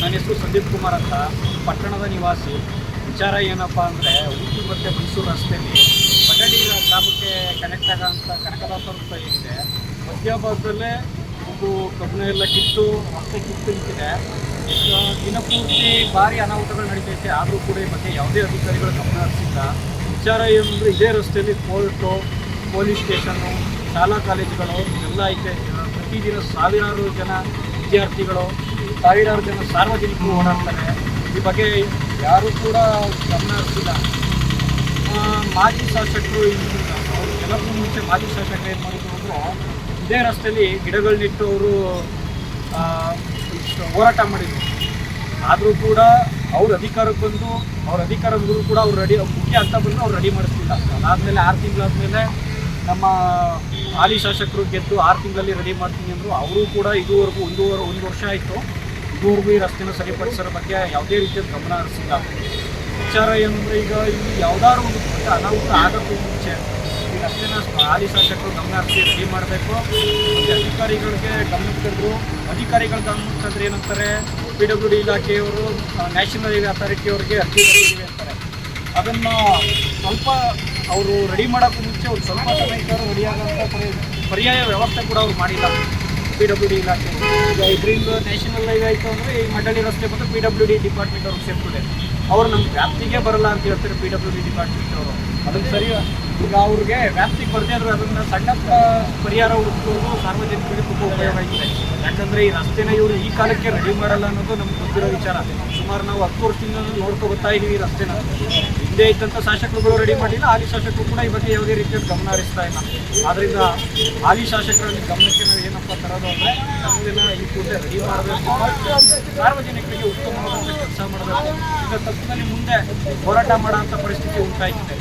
ನನ್ನ ಹೆಸರು ಸಂದೀಪ್ ಕುಮಾರ್ ಅಂತ. ಪಟ್ಟಣದ ನಿವಾಸಿ. ವಿಚಾರ ಏನಪ್ಪ ಅಂದರೆ ಉಡುಪಿ ಮತ್ತು ಮೈಸೂರು ರಸ್ತೆಯಲ್ಲಿ ಪಟ್ಟಣಿ ಗ್ರಾಮಕ್ಕೆ ಕನೆಕ್ಟ್ ಆಗೋಂಥ ಕನಕದಾಸ ಅಂತ ಏನಿದೆ ಮಧ್ಯಭಾಗದಲ್ಲೇ ಒಂದು ಕಬ್ಬನ ಎಲ್ಲ ಕಿತ್ತು, ರಸ್ತೆ ಕಿತ್ತು ನಿಂತಿದೆ. ದಿನಪೂರ್ತಿ ಭಾರಿ ಅನಾಹುತಗಳು ನಡೀತೈತೆ. ಆದರೂ ಕೂಡ ಈ ಬಗ್ಗೆ ಯಾವುದೇ ಅಧಿಕಾರಿಗಳು ಗಮನ ಹರಿಸಿಲ್ಲ. ವಿಚಾರ ಏನಂದರೆ ಇದೇ ರಸ್ತೆಯಲ್ಲಿ ಕೋರ್ಟು, ಪೊಲೀಸ್ ಸ್ಟೇಷನ್ನು, ಶಾಲಾ ಕಾಲೇಜುಗಳು, ಎಲ್ಲ ಐತೆ. ಪ್ರತಿದಿನ ಸಾವಿರಾರು ಜನ ವಿದ್ಯಾರ್ಥಿಗಳು ಸಾವಿರಾರು ಜನ ಸಾರ್ವಜನಿಕರು ಓಡಾಡ್ತಾರೆ. ಈ ಬಗ್ಗೆ ಯಾರೂ ಕೂಡ ಗಮನ ಹರಿಸಿಲ್ಲ. ಮಾಜಿ ಶಾಸಕರು ಎಲ್ಲರಿಗೂ ಮುಂಚೆ ಮಾಜಿ ಶಾಸಕರು ಏನು ಮಾಡಿದ್ರು ಅಂದರೆ, ಇದೇ ರಸ್ತೆಯಲ್ಲಿ ಗಿಡಗಳನ್ನಿಟ್ಟು ಅವರು ಹೋರಾಟ ಮಾಡಿದರು. ಆದರೂ ಕೂಡ ಅವ್ರ ಅಧಿಕಾರಕ್ಕೆ ಬಂದು, ಅವ್ರ ಅಧಿಕಾರ ಬಂದರೂ ಕೂಡ ಅವ್ರು ರೆಡಿ ಮುಖ್ಯ ಅಂತ ಬಂದು ಅವ್ರು ರೆಡಿ ಮಾಡಿಸ್ತಿಲ್ಲ. ಅದಾದಮೇಲೆ ಆರು ತಿಂಗಳಾದಮೇಲೆ ನಮ್ಮ ಹಾಲಿ ಶಾಸಕರು ಗೆದ್ದು ಆರು ತಿಂಗಳಲ್ಲಿ ರೆಡಿ ಮಾಡ್ತೀನಿ ಅಂದರು, ಅವರು ಕೂಡ ಇದುವರೆಗೂ ಒಂದೂವರೆ, ಒಂದು ವರ್ಷ ಆಯಿತು. ಇದುವರೆಗೂ ಈ ರಸ್ತೆನ ಸರಿಪಡಿಸೋರ ಬಗ್ಗೆ ಯಾವುದೇ ರೀತಿಯ ಗಮನ ಹರಿಸಿಲ್ಲ. ವಿಚಾರ ಏನಂದರೆ ಈಗ ಇಲ್ಲಿ ಯಾವ್ದಾದ್ರು ಒಂದು ದೊಡ್ಡ ಅನಾಹುತ ಆಗೋಕ್ಕೂ ಮುಂಚೆ ಈ ರಸ್ತೆನ ಹಾಲಿ ಗಮನ ಹರಿಸಿ ರೆಡಿ ಮಾಡಬೇಕು. ಅಧಿಕಾರಿಗಳಿಗೆ ಗಮನಕ್ಕೆ ಅಧಿಕಾರಿಗಳ ತಂದ್ರೆ ಏನಂತಾರೆ ಪಿ ಡಬ್ಲ್ಯೂ ಡಿ ಇಲಾಖೆಯವರು ನ್ಯಾಷನಲ್ ಹೈವೇ ಅಥಾರಿಟಿಯವ್ರಿಗೆ ಅರ್ಜಿ ಕೊಟ್ಟಿದ್ದೀವಿ ಅಂತಾರೆ. ಅದನ್ನು ಸ್ವಲ್ಪ ಅವರು ರೆಡಿ ಮಾಡೋಕ್ಕೂ ಮುಂಚೆ ಒಂದು ಸ್ವಲ್ಪ ಸಮಯಕ್ಕೆ ರೆಡಿ ಆಗೋಂಥ ಪರ್ಯಾಯ ವ್ಯವಸ್ಥೆ ಕೂಡ ಅವ್ರು ಮಾಡಿಲ್ಲ. ಪಿ ಡಬ್ಲ್ಯೂ ಡಿ ಇಲಾಖೆ ಈಗ ಇದರಿಂದ ನ್ಯಾಷನಲ್ ಆಯಿತು ಅಂದರೆ ಈ ಮಂಡಳಿ ರಸ್ತೆ ಬಂದು ಪಿ ಡಬ್ಲ್ಯೂ ಡಿ ಡಿಪಾರ್ಟ್ಮೆಂಟ್ ಅವ್ರಿಗೆ ಸೇರ್ತಿದೆ ಅವರು ನಮ್ಮ ವ್ಯಾಪ್ತಿಗೆ ಬರಲ್ಲ ಅಂತ ಹೇಳ್ತಾರೆ ಪಿ ಡಬ್ಲ್ಯೂ ಡಿ ಡಿಪಾರ್ಟ್ಮೆಂಟ್ ಅವರು. ಅದನ್ನು ಸರಿ ಈಗ ಅವ್ರಿಗೆ ವ್ಯಾಪ್ತಿಗೆ ಬರದೇ ಆದರೆ ಅದನ್ನು ಸಣ್ಣ ಪರಿಹಾರ ಹುಡುಕೋದು ಸಾರ್ವಜನಿಕರಿಗೆ ತುಂಬ ಉಪಯೋಗ ಆಗಿದೆ ಯಾಕಂದರೆ ಈ ರಸ್ತೆನ ಇವರು ಈ ಕಾಲಕ್ಕೆ ರೆಡಿ ಮಾಡಲ್ಲ ಅನ್ನೋದು ನಮ್ಗೆ ಗೊತ್ತಿರೋ ವಿಚಾರ. ಸುಮಾರು ನಾವು ಹತ್ತು ವರ್ಷದಿಂದ ನೋಡ್ಕೊ ಬರ್ತಾ ಇದೀವಿ ರಸ್ತೆನ. ಹಿಂದೆ ಇದ್ದಂಥ ಶಾಸಕರುಗಳು ರೆಡಿ ಮಾಡಿಲ್ಲ, ಹಾಲಿ ಶಾಸಕರು ಕೂಡ ಈ ಬಗ್ಗೆ ಯಾವುದೇ ರೀತಿಯ ಗಮನ ಹರಿಸ್ತಾ ಇಲ್ಲ. ಆದ್ದರಿಂದ ಹಾಲಿ ಶಾಸಕರಲ್ಲಿ ಗಮನಕ್ಕೆ ನಾವು ಏನಪ್ಪ ತರೋದು ಅಂದರೆ ನಮ್ಮದನ್ನ ಈ ಕೂಡ ರೆಡಿ ಮಾಡಬೇಕು ಸಾರ್ವಜನಿಕರಿಗೆ ಉತ್ತಮವಾದಂಥ ಕೆಲಸ ಮಾಡಬೇಕು. ಈಗ ತಪ್ಪಿನಲ್ಲಿ ಮುಂದೆ ಹೋರಾಟ ಮಾಡೋಂಥ ಪರಿಸ್ಥಿತಿ ಉಂಟಾಯ್ತಿದೆ.